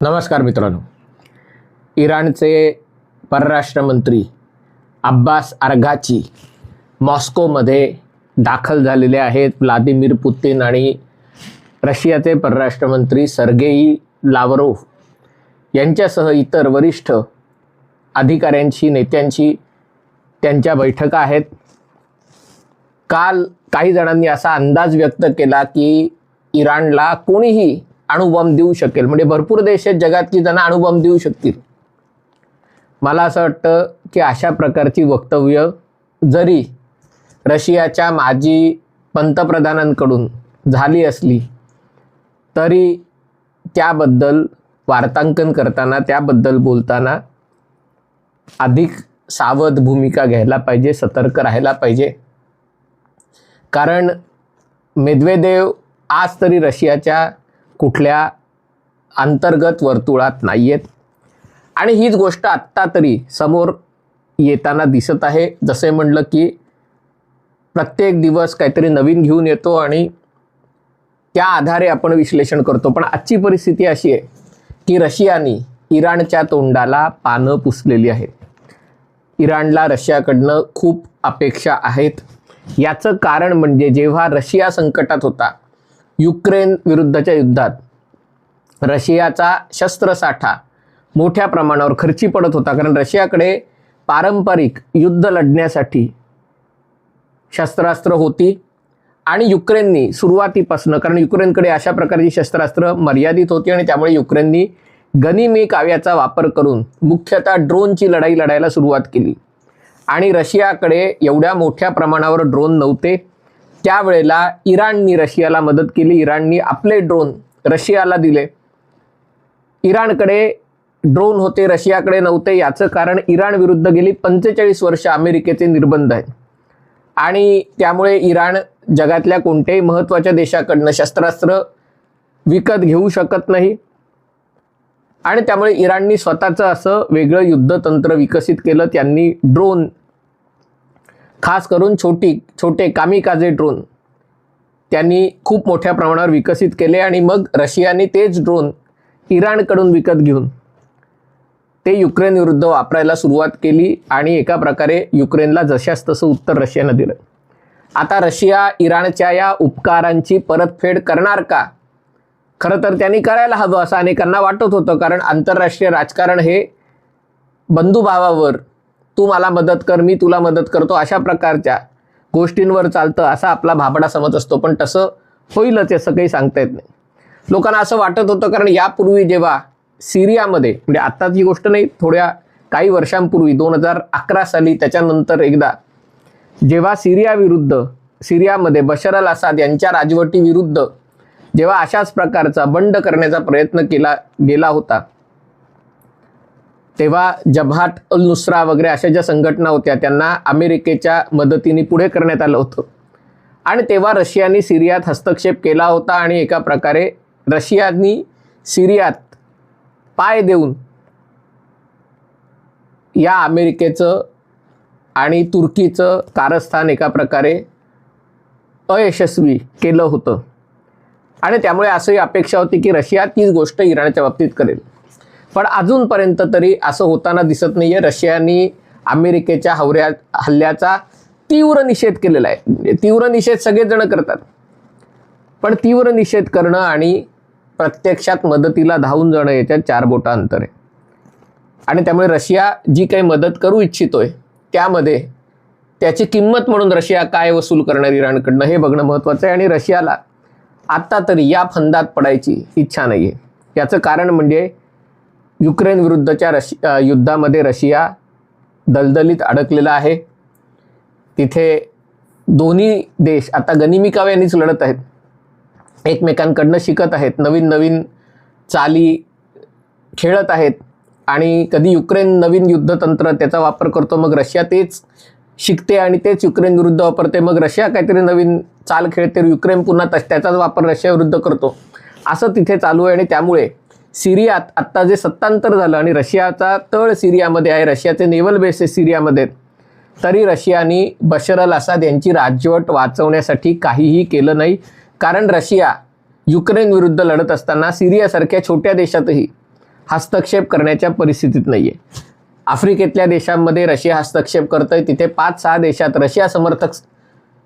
नमस्कार मित्रांनो. इराणचे परराष्ट्र मंत्री अब्बास आर्गाची मॉस्कोमध्ये दाखल झालेले आहेत व्लादिमीर पुतीन आणि रशियाचे परराष्ट्र मंत्री सर्गेई लावरोव्ह यांच्यासह इतर वरिष्ठ अधिकाऱ्यांशी नेत्यांची त्यांच्या बैठका आहेत. काल काही जणांनी असा अंदाज व्यक्त केला की इराणला कोणीही अणुबॉम्ब देऊ शकेल. म्हणजे भरपूर देश आहेत जगात की ज्यांना अणुबॉम्ब देऊ शकतील. मला असं वाटतं की अशा प्रकारची वक्तव्य जरी रशियाच्या माजी पंतप्रधानांकडून झाली असली तरी त्याबद्दल वार्तांकन करताना त्याबद्दल बोलताना अधिक सावध भूमिका घ्यायला पाहिजे सतर्क राहायला पाहिजे. कारण मेदवेदेव आज तरी रशियाच्या कुठल्या अंतर्गत वर्तुळात नाही आहेत आणि हीच गोष्ट आत्ता तरी समोर येताना दिसत आहे. जसे म्हणलं की प्रत्येक दिवस काहीतरी नवीन घेऊन येतो आणि त्या आधारे आपण विश्लेषण करतो. पण आजची परिस्थिती अशी आहे की रशियानी इराणच्या तोंडाला पानं पुसलेली आहेत. इराणला रशियाकडनं खूप अपेक्षा आहेत. याचं कारण म्हणजे जेव्हा रशिया संकटात होता युक्रेन विरुद्धच्या युद्धात रशियाचा शस्त्रसाठा मोठ्या प्रमाणावर खर्ची पडत होता. कारण रशियाकडे पारंपरिक युद्ध लढण्यासाठी शस्त्रास्त्र होती आणि युक्रेननी सुरुवातीपासून कारण युक्रेनकडे अशा प्रकारची शस्त्रास्त्र मर्यादित होती आणि त्यामुळे युक्रेननी गनिमी काव्याचा वापर करून मुख्यतः ड्रोनची लढाई लढायला सुरुवात केली. आणि रशियाकडे एवढ्या मोठ्या प्रमाणावर ड्रोन नव्हते. त्यावेळेला इराणनी रशियाला मदत केली. इराणनी आपले ड्रोन रशियाला दिले. इराणकडे ड्रोन होते रशियाकडे नव्हते. याचं कारण इराण विरुद्ध गेली पंचेचाळीस वर्ष अमेरिकेचे निर्बंध आहेत. आणि त्यामुळे इराण जगातल्या कोणत्याही महत्त्वाच्या देशाकडनं शस्त्रास्त्र विकत घेऊ शकत नाही. आणि त्यामुळे इराणनी स्वतःचं असं वेगळं युद्धतंत्र विकसित केलं. त्यांनी ड्रोन खास करून छोटी छोटे कामिकाजे ड्रोन त्यांनी खूप मोठ्या प्रमाणावर विकसित केले आणि मग रशियाने तेच ड्रोन इराणकडून विकत घेऊन ते युक्रेन विरुद्ध वापरायला सुरुवात केली आणि एका प्रकारे युक्रेनला जशास तसं उत्तर रशियानं दिलं. आता रशिया इराणच्या या उपकारांची परतफेड करणार का? खरं तर त्यांनी करायला हवं असं अनेकांना वाटत होतं कारण आंतरराष्ट्रीय राजकारण हे बंधुभावावर तू मला मदत कर मी तुला मदत करतो अशा प्रकारच्या गोष्टींवर चालतं असा आपला भाबडा समज असतो. पण तसं होईलच असं काही सांगता येत नाही. लोकांना असं वाटत होतं कारण यापूर्वी जेव्हा सिरियामध्ये म्हणजे आत्ताची गोष्ट नाही थोड्या काही वर्षांपूर्वी दोन हजार अकरा साली त्याच्यानंतर एकदा जेव्हा सिरियाविरुद्ध सिरियामध्ये बशर अल असाद यांच्या राजवटीविरुद्ध जेव्हा अशाच प्रकारचा बंड करण्याचा प्रयत्न केला गेला होता तेव्हा जबहात अल नुसरा वगैरे अशा ज्या संघटना होत्या त्यांना अमेरिकेच्या मदतीने पुढे करण्यात आलं होतं. आणि तेव्हा रशियाने सिरियात हस्तक्षेप केला होता आणि एका प्रकारे रशियानी सिरियात पाय देऊन या अमेरिकेचं आणि तुर्कीचं कारस्थान एका प्रकारे अयशस्वी केलं होतं. आणि त्यामुळे असंही अपेक्षा होती की रशिया तीच गोष्ट इराणच्या बाबतीत करेल. पण अजूनपर्यंत तरी असं होताना दिसत नाही आहे रशियानी अमेरिकेच्या हवऱ्या हल्ल्याचा तीव्र निषेध केलेला आहे. म्हणजे तीव्र निषेध सगळेजण करतात. पण तीव्र निषेध करणं आणि प्रत्यक्षात मदतीला धावून जाणं याच्यात चार बोटा अंतर आहे. आणि त्यामुळे रशिया जी काही मदत करू इच्छितोय त्यामध्ये त्याची किंमत म्हणून रशिया काय वसूल करणार इराणकडनं हे बघणं महत्त्वाचं आहे. आणि रशियाला आत्ता तरी या फंदात पडायची इच्छा नाही आहे याचं कारण म्हणजे युक्रेन विरुद्धच्या रशि युद्धामध्ये रशिया दलदलीत अडकलेला आहे. तिथे दोन्ही देश आता गनिमी काव्यानीच लढत आहेत. एकमेकांकडनं शिकत आहेत नवीन नवीन चाली खेळत आहेत आणि कधी युक्रेन नवीन युद्धतंत्र त्याचा वापर करतो मग रशिया तेच शिकते आणि तेच युक्रेन विरुद्ध वापरते. मग रशिया काहीतरी नवीन चाल खेळते युक्रेन पुन्हा तस त्याचाच वापर रशिया विरुद्ध करतो. असं तिथे चालू आहे आणि त्यामुळे सिरियात आत्ता जे सत्तांतर झालं आणि रशियाचा तळ सिरियामध्ये आहे रशियाचे नेव्हल बेसेस सिरियामध्ये तरी रशियाने बशर अल असाद यांची राजवट वाचवण्यासाठी काहीही केलं नाही. कारण रशिया युक्रेन विरुद्ध लढत असताना सिरियासारख्या छोट्या देशातही हस्तक्षेप करण्याच्या परिस्थितीत नाही आहे आफ्रिकेतल्या देशांमध्ये रशिया हस्तक्षेप करतोय तिथे पाच सहा देशात रशिया समर्थक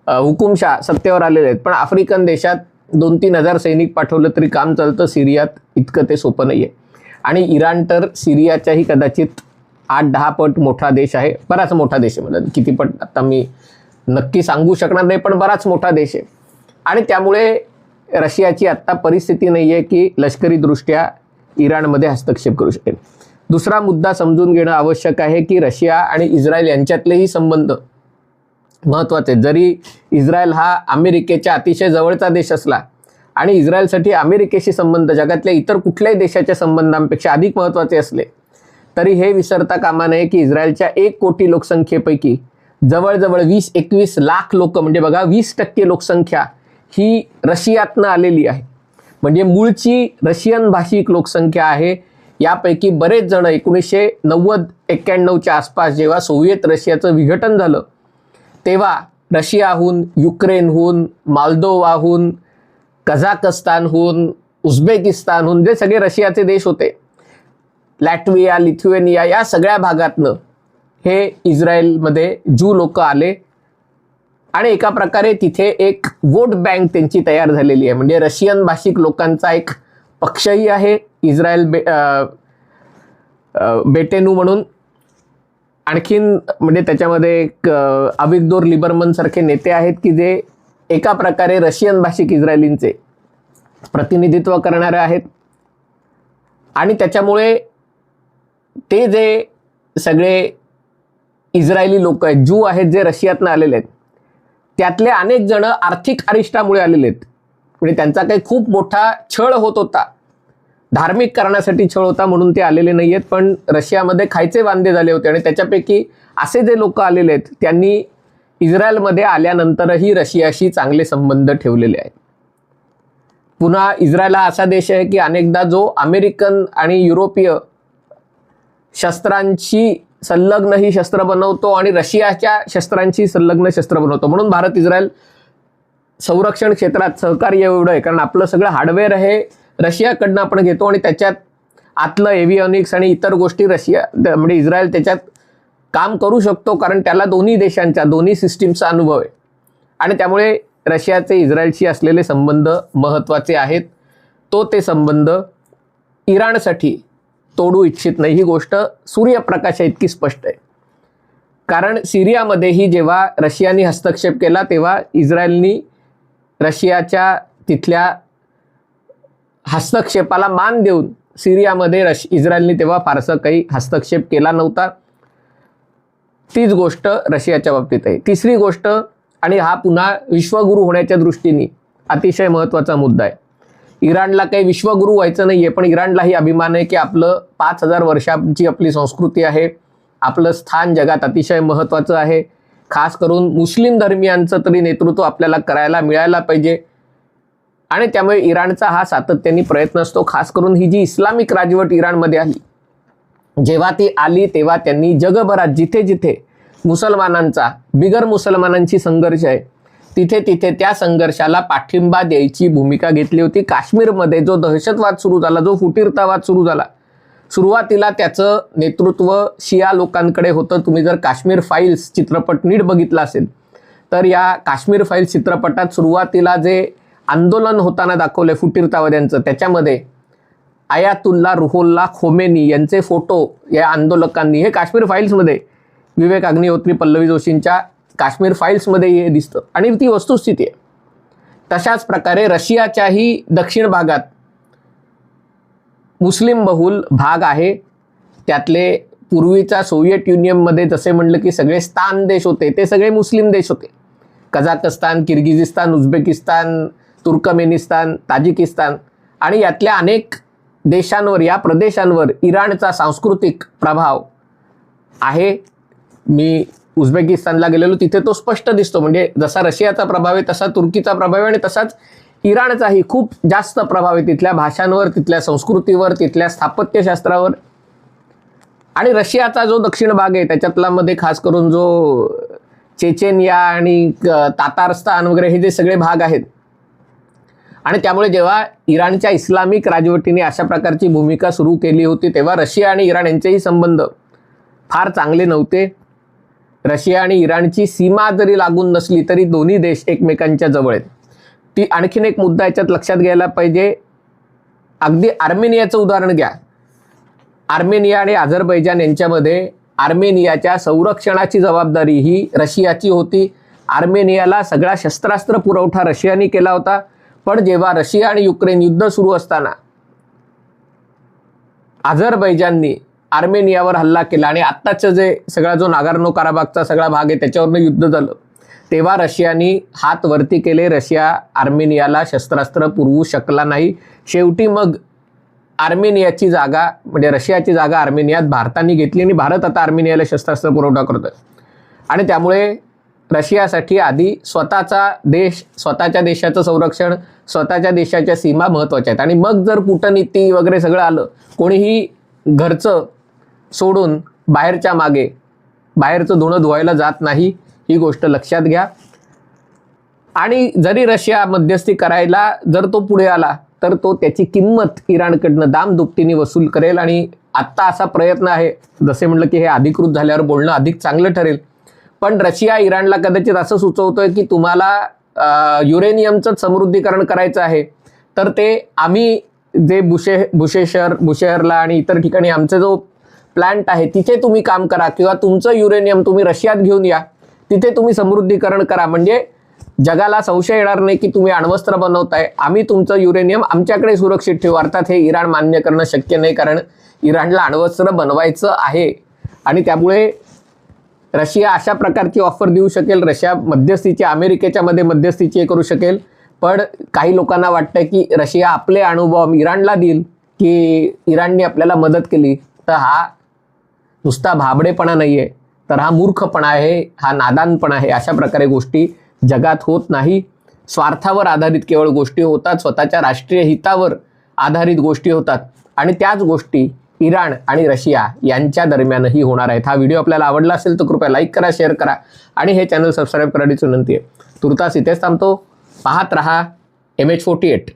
हुकुमशाह सत्तेवर आलेले आहेत. पण आफ्रिकन देशात दोन तीन हजार सैनिक पाठवलं तरी काम चालतं. सिरियात इतकं ते सोपं नाही आहे आणि इराण तर सिरियाच्याही कदाचित आठ दहा पट मोठा देश आहे. बराच मोठा देश आहे. म्हणजे किती पट आता मी नक्की सांगू शकणार नाही पण बराच मोठा देश आहे. आणि त्यामुळे रशियाची आत्ता परिस्थिती नाही आहे की लष्करीदृष्ट्या इराणमध्ये हस्तक्षेप करू शकेल. दुसरा मुद्दा समजून घेणं आवश्यक आहे की रशिया आणि इस्रायल यांच्यातलेही संबंध महत्त्वाचे आहेत. जरी इस्रायल हा अमेरिकेच्या अतिशय जवळचा देश असला आणि इस्रायलसाठी अमेरिकेशी संबंध जगातल्या इतर कुठल्याही देशाच्या संबंधांपेक्षा अधिक महत्त्वाचे असले तरी हे विसरता कामा नये की इस्रायलच्या एक कोटी लोकसंख्येपैकी जवळजवळ वीस एकवीस लाख लोक म्हणजे बघा वीस टक्के लोकसंख्या ही रशियातनं आलेली आहे म्हणजे मूळची रशियन भाषिक लोकसंख्या आहे यापैकी बरेच जण एकोणीसशे नव्वद एक्क्याण्णवच्या आसपास जेव्हा सोव्हिएत रशियाचं विघटन झालं तेव्हा रशियाहून युक्रेनहून मालदोवाहून कझाकस्तानहून उझबेकिस्तानहून जे सगळे रशियाचे देश होते लॅटविया लिथुएनिया या सगळ्या भागातनं हे इस्रायलमध्ये जू लोक आले. आणि एका प्रकारे तिथे एक वोट बँक त्यांची तयार झालेली आहे. म्हणजे रशियन भाषिक लोकांचा एक पक्षही आहे. इस्रायल बे बेटेनू म्हणून आणखीन म्हणजे त्याच्यामध्ये एक अविगदोर लिबरमन सारखे नेते आहेत की जे एका प्रकारे रशियन भाषिक इस्रायलींचे प्रतिनिधित्व करणारे आहेत. आणि त्याच्यामुळे ते जे सगळे इस्रायली लोक आहेत जू आहेत जे रशियातनं आलेले आहेत त्यातले अनेक जण आर्थिक अरिष्टामुळे आलेले आहेत. म्हणजे त्यांचा काही खूप मोठा छळ होत होता. धार्मिक कारणासाठी छळ होता म्हणून ते आलेले नाही आहेत पण रशियामध्ये खायचे वांदे झाले होते आणि त्याच्यापैकी असे जे लोक आलेले आहेत त्यांनी इस्रायलमध्ये आल्यानंतरही रशियाशी चांगले संबंध ठेवलेले आहेत. पुन्हा इस्रायल हा असा देश आहे की अनेकदा जो अमेरिकन आणि युरोपीय शस्त्रांची संलग्न ही शस्त्र बनवतो आणि रशियाच्या शस्त्रांची संलग्न शस्त्र बनवतो. म्हणून भारत इस्रायल संरक्षण क्षेत्रात सहकार्य एवढं आहे कारण आपलं सगळं हार्डवेअर हे रशियाकडनं आपण घेतो आणि त्याच्यात आतलं एव्हिओनिक्स आणि इतर गोष्टी रशिया म्हणजे इस्रायल त्याच्यात काम करू शकतो कारण त्याला दोन्ही देशांच्या दोन्ही सिस्टीमचा अनुभव आहे. आणि त्यामुळे रशियाचे इस्रायलशी असलेले संबंध महत्त्वाचे आहेत. तो ते संबंध इराणसाठी तोडू इच्छित नाही. ही गोष्ट सूर्यप्रकाशा इतकी स्पष्ट आहे. कारण सिरियामध्येही जेव्हा रशियाने हस्तक्षेप केला तेव्हा इस्रायलनी रशियाच्या तिथल्या हस्तक्षेपाला मान देऊन सिरियामध्ये रश इस्रायलने तेव्हा फारसं काही हस्तक्षेप केला नव्हता. तीच गोष्ट रशियाच्या बाबतीत आहे. तिसरी गोष्ट आणि हा पुन्हा विश्वगुरू होण्याच्या दृष्टीने अतिशय महत्त्वाचा मुद्दा आहे. इराणला काही विश्वगुरू व्हायचं नाही आहे पण इराणलाही अभिमान आहे की आपलं पाच हजार वर्षांची आपली संस्कृती आहे. आपलं स्थान जगात अतिशय महत्त्वाचं आहे. खास करून मुस्लिम धर्मियांचं तरी नेतृत्व आपल्याला करायला मिळायला पाहिजे. आणि त्यामुळे इराणचा हा सातत्याने प्रयत्न असतो खास करून ही जी इस्लामिक राजवट इराणमध्ये आली. जेव्हा ती आली तेव्हा त्यांनी जगभरात जिथे जिथे मुसलमानांचा बिगर मुसलमानांची संघर्ष आहे तिथे तिथे त्या संघर्षाला पाठिंबा द्यायची भूमिका घेतली होती. काश्मीरमध्ये जो दहशतवाद सुरू झाला जो फुटीरतावाद सुरू झाला सुरुवातीला त्याचं नेतृत्व शिया लोकांकडे होतं. तुम्ही जर काश्मीर फाईल्स चित्रपट नीट बघितला असेल तर या काश्मीर फाईल्स चित्रपटात सुरुवातीला जे आंदोलन होताना दाखवलंय फुटीरतावाद्यांचं त्याच्यामध्ये आयातुल्ला रुहोल्ला खोमेनी यांचे फोटो या आंदोलकांनी हे काश्मीर फाईल्समध्ये विवेक अग्निहोत्री पल्लवी जोशींच्या काश्मीर फाईल्समध्ये हे दिसतं. आणि ती वस्तुस्थिती आहे. तशाच प्रकारे रशियाच्याही दक्षिण भागात मुस्लिम बहुल भाग आहे. त्यातले पूर्वीचा सोव्हिएट युनियनमध्ये जसे म्हणलं की सगळे स्थान देश होते ते सगळे मुस्लिम देश होते. Kazakhstan Kyrgyzstan Uzbekistan Turkmenistan Tajikistan आणि यातल्या अनेक देशांवर या प्रदेशांवर इराणचा सांस्कृतिक प्रभाव आहे. मी उझबेकिस्तानला गेलेलो तिथे तो स्पष्ट दिसतो. म्हणजे जसा रशियाचा प्रभाव आहे तसा तुर्कीचा प्रभाव आहे आणि तसाच इराणचाही खूप जास्त प्रभाव आहे. तिथल्या भाषांवर तिथल्या संस्कृतीवर तिथल्या स्थापत्यशास्त्रावर. आणि रशियाचा जो दक्षिण भाग आहे त्याच्यातला मध्ये खास करून जो चेचेनिया आणि क- तातारस्तान वगैरे हे जे सगळे भाग आहेत आणि त्यामुळे जेव्हा इराणच्या इस्लामिक राजवटीने अशा प्रकारची भूमिका सुरू केली होती तेव्हा रशिया आणि इराण यांचेही संबंध फार चांगले नव्हते. रशिया आणि इराणची सीमा जरी लागून नसली तरी दोन्ही देश एकमेकांच्या जवळ आहेत. ती आणखीन एक मुद्दा याच्यात लक्षात घ्यायला पाहिजे. अगदी आर्मेनियाचं उदाहरण घ्या. आर्मेनिया आणि अझरबैजान यांच्यामध्ये आर्मेनियाच्या संरक्षणाची जबाबदारी ही रशियाची होती. आर्मेनियाला सगळा शस्त्रास्त्र पुरवठा रशियाने केला होता. पण जेव्हा रशिया आणि युक्रेन युद्ध सुरू असताना अझरबैजाननी आर्मेनियावर हल्ला केला आणि आत्ताचं जे सगळा जो नागार्नो काराबागचा सगळा भाग आहे त्याच्यावरनं युद्ध झालं तेव्हा रशियानी हात वरती केले. रशिया आर्मेनियाला शस्त्रास्त्र पुरवू शकला नाही. शेवटी मग आर्मेनियाची जागा म्हणजे रशियाची जागा आर्मेनियात भारताने घेतली आणि भारत आता आर्मेनियाला शस्त्रास्त्र पुरवठा करतोय. आणि त्यामुळे रशियासाठी आधी स्वतःचा देश स्वतःच्या देशाचं संरक्षण स्वतःच्या देशाच्या सीमा महत्त्वाच्या आहेत. आणि मग जर कूटनीती वगैरे सगळं आलं कोणीही घरचं सोडून बाहेरच्या मागे बाहेरचं धुणं धुवायला जात नाही ही गोष्ट लक्षात घ्या. आणि जरी रशिया मध्यस्थी करायला जर तो पुढे आला तर तो त्याची किंमत इराणकडनं दाम दुपटीने वसूल करेल. आणि आत्ता असा प्रयत्न आहे जसे म्हटलं की हे अधिकृत झाल्यावर बोलणं अधिक चांगलं ठरेल. पण रशिया इराणला कदाचित असं सुचवतोय की तुम्हाला युरेनियमचंच युरेनियमचं समृद्धीकरण करायचं आहे. तर ते आम्ही जे बुशे बुशेशर बुशेहरला आणि इतर ठिकाणी आमचा जो प्लांट आहे तिथे तुम्ही काम करा किंवा तुमचं युरेनियम तुम्ही रशियात घेऊन या. तिथे तुम्ही समृद्धीकरण करा. म्हणजे जगाला संशय येणार नाही की तुम्ही अण्वस्त्र बनवताय. आम्ही तुमचं युरेनियम आमच्याकडे सुरक्षित ठेवू. अर्थात हे इराण मान्य करणं शक्य नाही कारण इराणला अण्वस्त्र बनवायचं आहे. आणि त्यामुळे रशिया अशा प्रकारची ऑफर देऊ शकेल. रशिया मध्यस्थीची अमेरिकेच्या मध्ये मध्यस्थीची हे करू शकेल. पण काही लोकांना वाटतं की रशिया आपले अणुबॉम्ब इराणला देईल की इराणने आपल्याला मदत केली. तर हा नुसता भाबडेपणा नाही आहे तर हा मूर्खपणा आहे हा नादानपणा आहे. अशा प्रकारे गोष्टी जगात होत नाही. स्वार्थावर आधारित केवळ गोष्टी होतात. स्वतःच्या राष्ट्रीय हितावर आधारित गोष्टी होतात. आणि त्याच गोष्टी इराण आणि रशिया यांच्या दरम्यानही होणार आहेत. हा व्हिडिओ आपल्याला आवडला असेल तर कृपया लाईक करा शेअर करा आणि हे चॅनल सबस्क्राईब करण्याची विनंती आहे. तुर्तास इथेच थांबतो. पाहत रहा एम एच फोर्टी एट